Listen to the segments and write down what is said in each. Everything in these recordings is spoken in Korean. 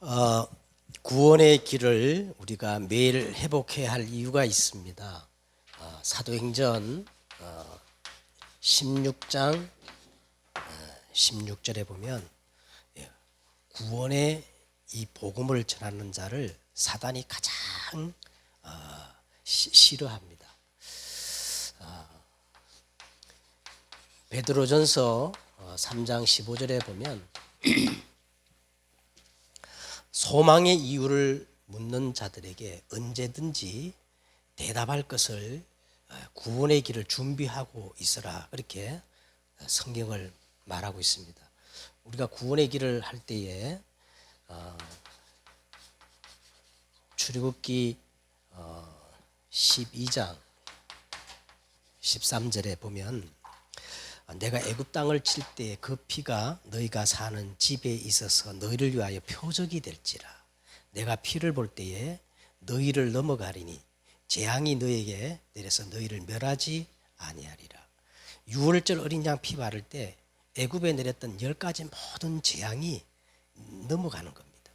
어, 구원의 길을 우리가 매일 회복해야 할 이유가 있습니다. 어, 사도행전 어, 16장 어, 16절에 보면 예, 구원의 이 복음을 전하는 자를 사단이 가장 어, 시- 싫어합니다. 어, 베드로전서 어, 3장 15절에 보면 소망의 이유를 묻는 자들에게 언제든지 대답할 것을 어, 구원의 길을 준비하고 있어라 그렇게 어, 성경을 말하고 있습니다. 우리가 구원의 길을 할 때에 어, 출애굽기 어, 12장 13절에 보면 내가 애굽 땅을 칠 때 그 피가 너희가 사는 집에 있어서 너희를 위하여 표적이 될지라 내가 피를 볼 때에 너희를 넘어가리니 재앙이 너에게 내려서 너희를 멸하지 아니하리라 유월절 어린 양 피 바를 때 애굽에 내렸던 열 가지 모든 재앙이 넘어가는 겁니다.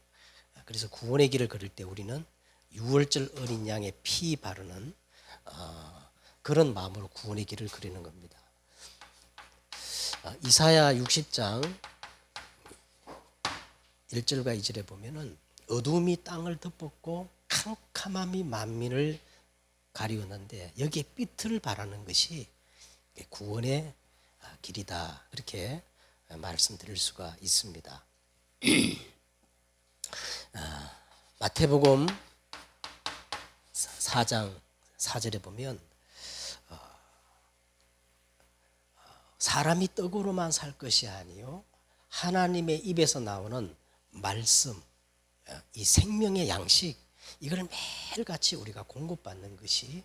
그래서 구원의 길을 걸을 때 우리는 유월절 어린 양의 피 바르는 어, 그런 마음으로 구원의 길을 그리는 겁니다. 아, 이사야 60장 1절과 2절에 보면은 어둠이 땅을 덮었고 캄캄함이 만민을 가리웠는데 여기에 삐틀을 바라는 것이 구원의 아, 길이다 그렇게 말씀드릴 수가 있습니다. 아, 마태복음 4장 4절에 보면 사람이 떡으로만 살 것이 아니요 하나님의 입에서 나오는 말씀, 이 생명의 양식 이걸 매일같이 우리가 공급받는 것이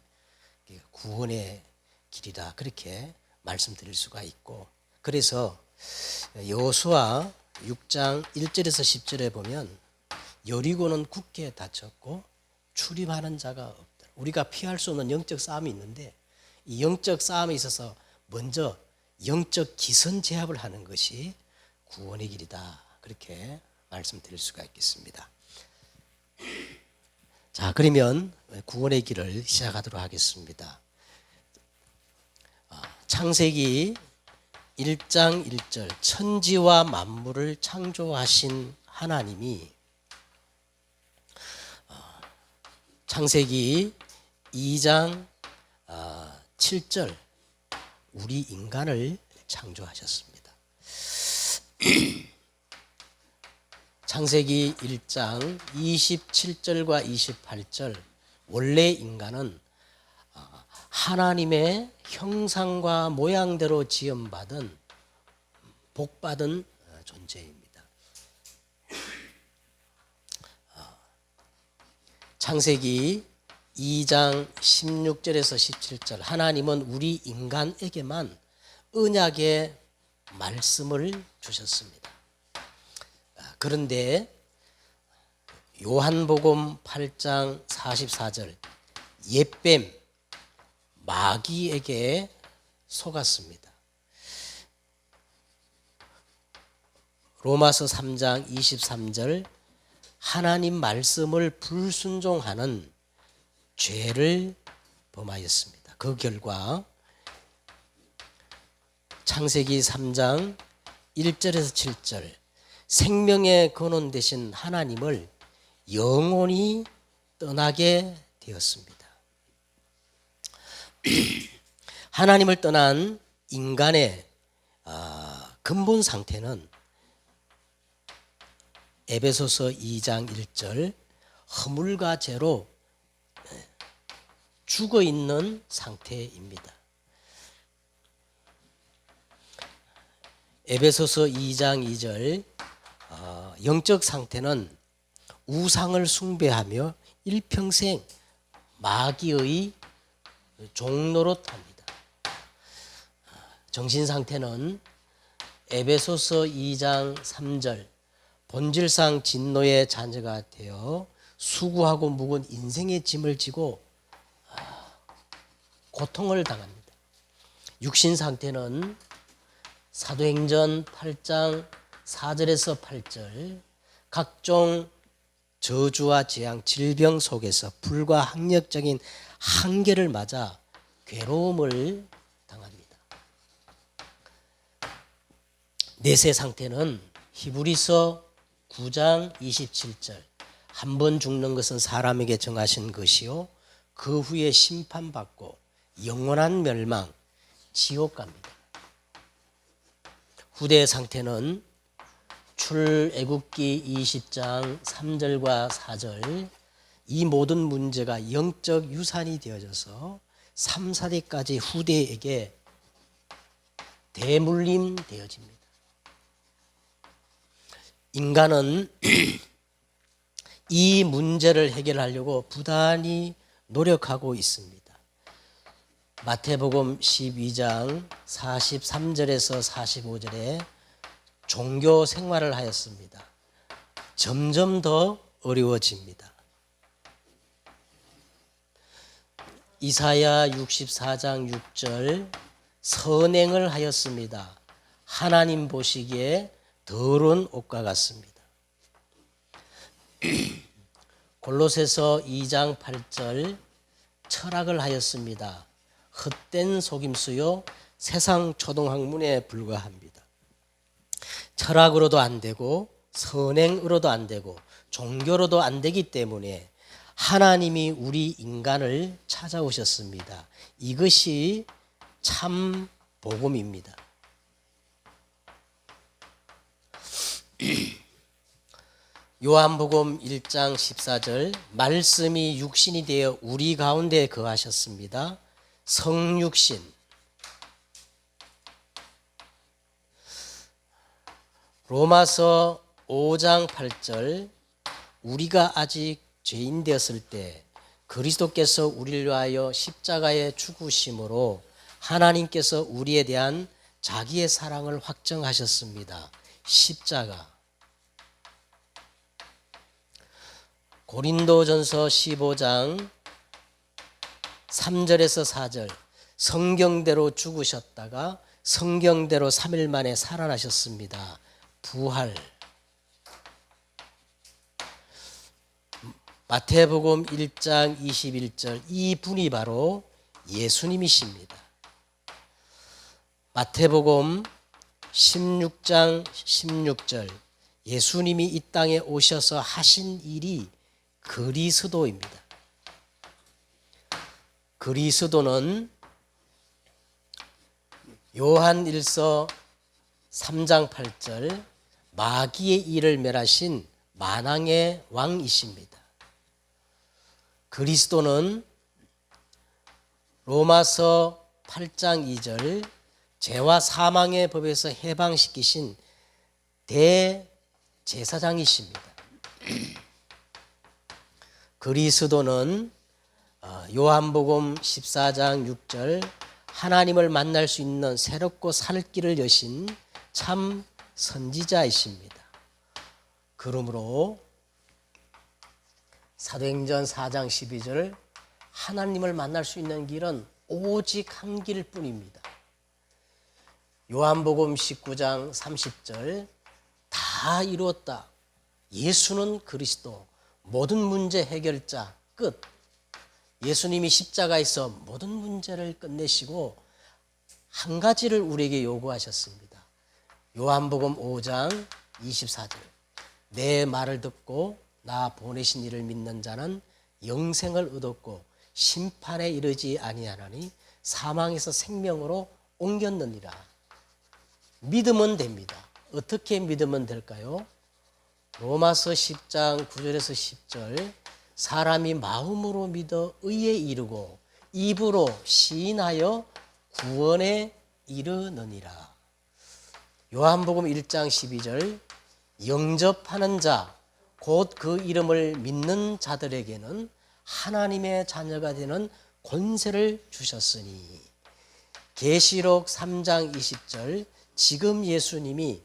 구원의 길이다 그렇게 말씀드릴 수가 있고 그래서 여호수아 6장 1절에서 10절에 보면 여리고는 굳게 닫혔고 출입하는 자가 없다. 우리가 피할 수 없는 영적 싸움이 있는데 이 영적 싸움에 있어서 먼저 영적 기선 제압을 하는 것이 구원의 길이다. 그렇게 말씀드릴 수가 있겠습니다. 자, 그러면 구원의 길을 시작하도록 하겠습니다. 아, 창세기 1장 1절 천지와 만물을 창조하신 하나님이 아, 창세기 2장 7절 우리 인간을 창조하셨습니다. 창세기 1장 27절과 28절 원래 인간은 어, 하나님의 형상과 모양대로 지음받은 복받은 어, 존재입니다. 어, 창세기 2장 16절에서 17절 하나님은 우리 인간에게만 언약의 말씀을 주셨습니다. 아, 그런데 요한복음 8장 44절 옛뱀 마귀에게 속았습니다. 로마서 3장 23절 하나님 말씀을 불순종하는 죄를 범하였습니다. 그 결과 창세기 3장 1절에서 7절 생명의 근원 되신 하나님을 영원히 떠나게 되었습니다. 하나님을 떠난 인간의 아, 근본 상태는 에베소서 2장 1절 허물과 죄로 죽어 있는 상태입니다. 에베소서 2장 2절 어, 영적 상태는 우상을 숭배하며 일평생 마귀의 종노릇합니다. 정신 상태는 에베소서 2장 3절 본질상 진노의 자녀가 되어 수고하고 묵은 인생의 짐을 지고 고통을 당합니다. 육신 상태는 사도행전 8장 4절에서 8절 각종 저주와 재앙, 질병 속에서 불과 학력적인 한계를 맞아 괴로움을 당합니다. 내세 상태는 히브리서 9장 27절 한 번 죽는 것은 사람에게 정하신 것이요 그 후에 심판받고 영원한 멸망 지옥 갑니다. 후대 상태는 출애굽기 20장 3절과 4절 이 모든 문제가 영적 유산이 되어져서 3, 4대까지 후대에게 대물림 되어집니다. 인간은 이 문제를 해결하려고 부단히 노력하고 있습니다. 마태복음 12장 43절에서 45절에 종교 생활을 하였습니다. 점점 더 어려워집니다. 이사야 64장 6절 선행을 하였습니다. 하나님 보시기에 더러운 옷과 같습니다. 골로새서 2장 8절 철학을 하였습니다. 헛된 속임수요 세상 초등학문에 불과합니다. 철학으로도 안 되고 선행으로도 안 되고 종교로도 안 되기 때문에 하나님이 우리 인간을 찾아오셨습니다. 이것이 참 복음입니다. 요한복음 1장 14절 말씀이 육신이 되어 우리 가운데 거하셨습니다. 성육신 로마서 5장 8절 우리가 아직 죄인 되었을 때 그리스도께서 우리를 위하여 십자가에 죽으심으로 하나님께서 우리에 대한 자기의 사랑을 확정하셨습니다. 십자가 고린도전서 15장 3절에서 4절 성경대로 죽으셨다가 성경대로 3일 만에 살아나셨습니다. 부활 마태복음 1장 21절 이 분이 바로 예수님이십니다. 마태복음 16장 16절 예수님이 이 땅에 오셔서 하신 일이 그리스도입니다. 그리스도는 요한 1서 3장 8절 마귀의 일을 멸하신 만왕의 왕이십니다. 그리스도는 로마서 8장 2절 죄와 사망의 법에서 해방시키신 대제사장이십니다. 그리스도는 어, 요한복음 14장 6절 하나님을 만날 수 있는 새롭고 살 길을 여신 참 선지자이십니다. 그러므로 사도행전 4장 12절 하나님을 만날 수 있는 길은 오직 한 길뿐입니다. 요한복음 19장 30절 다 이루었다. 예수는 그리스도 모든 문제 해결자 끝. 예수님이 십자가에서 모든 문제를 끝내시고 한 가지를 우리에게 요구하셨습니다. 요한복음 5장 24절. 내 말을 듣고 나 보내신 이를 믿는 자는 영생을 얻었고 심판에 이르지 아니하나니 사망에서 생명으로 옮겼느니라. 믿으면 됩니다. 어떻게 믿으면 될까요? 로마서 10장 9절에서 10절 사람이 마음으로 믿어 의에 이르고 입으로 시인하여 구원에 이르느니라. 요한복음 1장 12절 영접하는 자 곧 그 이름을 믿는 자들에게는 하나님의 자녀가 되는 권세를 주셨으니 계시록 3장 20절 지금 예수님이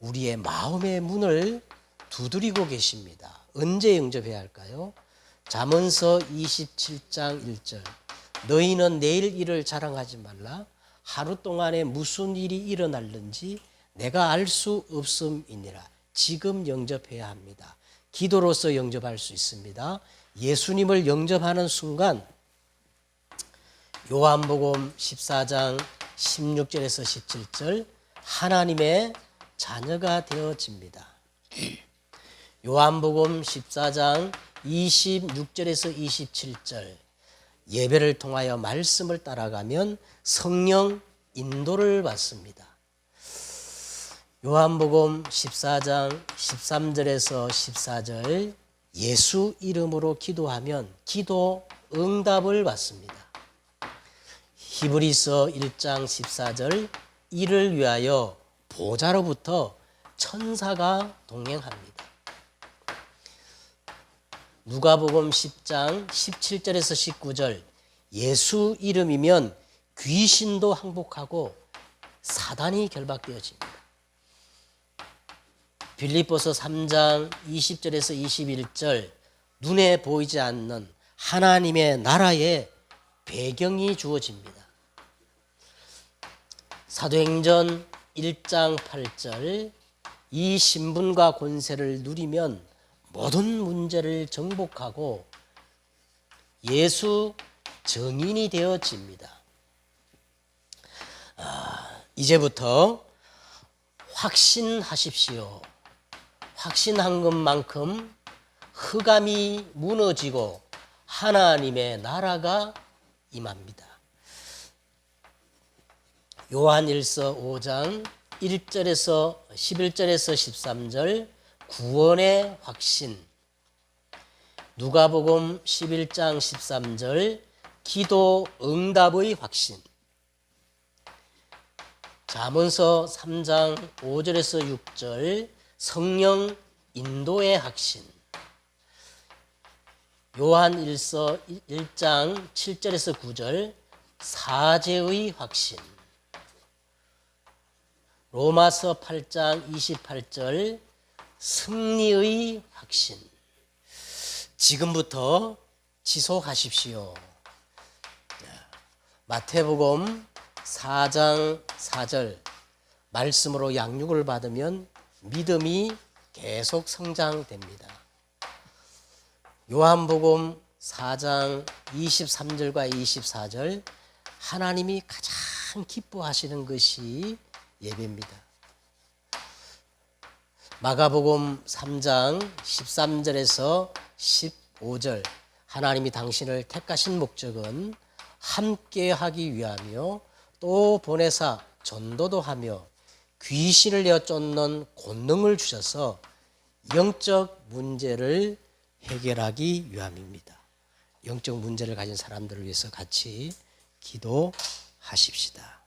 우리의 마음의 문을 두드리고 계십니다. 언제 영접해야 할까요? 잠언서 27장 1절 너희는 내일 일을 자랑하지 말라 하루 동안에 무슨 일이 일어날는지 내가 알 수 없음이니라 지금 영접해야 합니다. 기도로서 영접할 수 있습니다. 예수님을 영접하는 순간 요한복음 14장 16절에서 17절 하나님의 자녀가 되어집니다. 요한복음 14장 26절에서 27절 예배를 통하여 말씀을 따라가면 성령 인도를 받습니다. 요한복음 14장 13절에서 14절 예수 이름으로 기도하면 기도 응답을 받습니다. 히브리서 1장 14절 이를 위하여 보좌로부터 천사가 동행합니다. 누가복음 10장 17절에서 19절 예수 이름이면 귀신도 항복하고 사단이 결박되어집니다. 빌립보서 3장 20절에서 21절 눈에 보이지 않는 하나님의 나라의 배경이 주어집니다. 사도행전 1장 8절 이 신분과 권세를 누리면 모든 문제를 정복하고 예수 정인이 되어집니다. 아, 이제부터 확신하십시오. 확신한 것만큼 흑암이 무너지고 하나님의 나라가 임합니다. 요한일서 5장 1절에서 11절에서 13절 구원의 확신. 누가복음 11장 13절 기도 응답의 확신. 잠언서 3장 5절에서 6절 성령 인도의 확신. 요한 1서 1장 7절에서 9절 사제의 확신. 로마서 8장 28절 승리의 확신 지금부터 지속하십시오. 마태복음 4장 4절 말씀으로 양육을 받으면 믿음이 계속 성장됩니다. 요한복음 4장 23절과 24절 하나님이 가장 기뻐하시는 것이 예배입니다. 마가복음 3장 13절에서 15절 하나님이 당신을 택하신 목적은 함께 하기 위하며 또 보내사 전도도 하며 귀신을 내어 쫓는 권능을 주셔서 영적 문제를 해결하기 위함입니다. 영적 문제를 가진 사람들을 위해서 같이 기도하십시다.